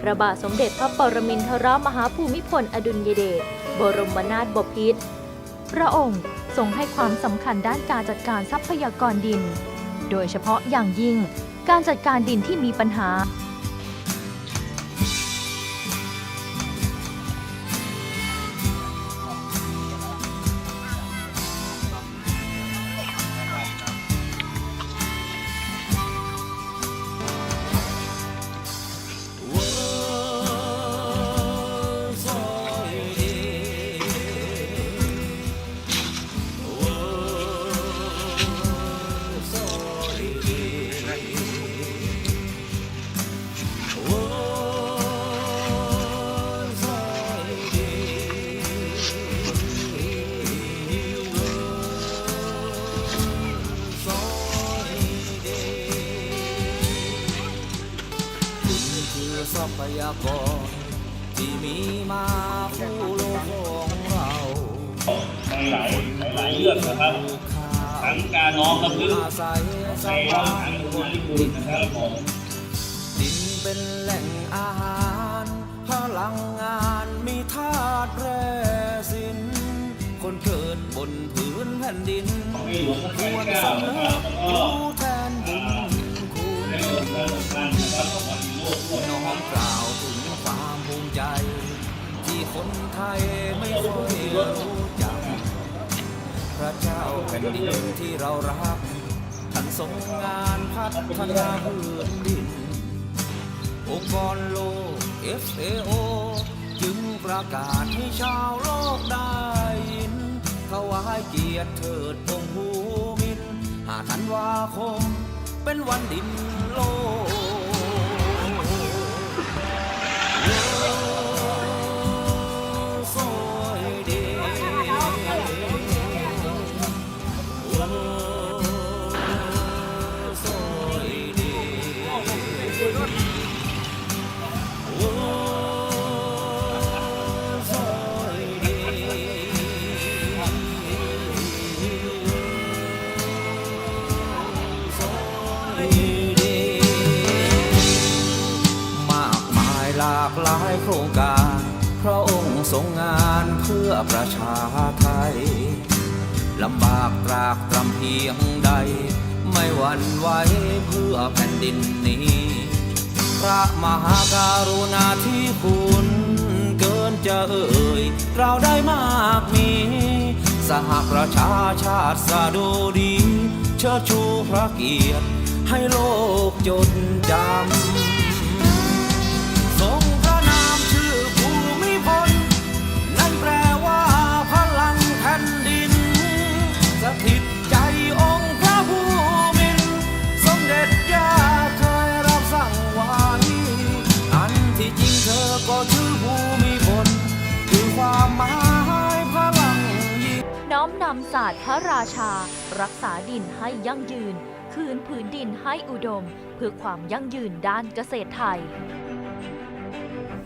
พระบาทสมเด็จพระปรมินทรมหาภูมิพลอดุลยเดชบรมนาถบพิตรพระองค์ทรงให้ความสำคัญด้านการจัดการทรัพยากรดิน โดยเฉพาะอย่างยิ่งการจัดการดินที่มีปัญหา ทรัพยากรที่มีมาคู่โลกของเราในหลายหลายเรื่องนะครับ ทั้งการน้อมรำลึกอาศัยสในภาทางคุณที่คุณนะครับผมดินเป็นแหล่งอาหาร พลังงานมีธาตุแร่สิน คนเกิดบนพื้นแผ่นดินควรสำนึกรู้แท ไทยไม่ค่อยรู้จักพระเจ้าแผ่นดินที่เรารักท่านทรงงานพัฒนาพื้นดิน องค์กรโลก FAO จึงประกาศให้ชาวโลกได้ยินถวายเกียรติเถิดองค์ภูมินหาธันวาคม เป็นวันดินโลก มากมายหลากหลายโครงการ พระองค์ทรงงานเพื่อประชาไทยลำบากตรากตรำเพียงใด ไม่หวั่นไหวเพื่อแผ่นดินนี้ พระมหาการุณาธิคุณเกินจะเอ่ย เราได้มากมี สหประชาชาติสะดุดี เชิดชูพระเกียรติ ให้โลกจดจำทรงพระนามชื่อภูมิพล นั่นแปลว่าพลังแผ่นดิน สถิตใจองค์พระภูมิน สมเด็จย่าเคยรับสั่งไว้อันที่จริงเธอก็ชื่อภูมิาสตร์พระราชา รักษาดินให้ยั่งยืน คืนผืนดินให้อุดม เพื่อความยั่งยืนด้านเกษตรไทย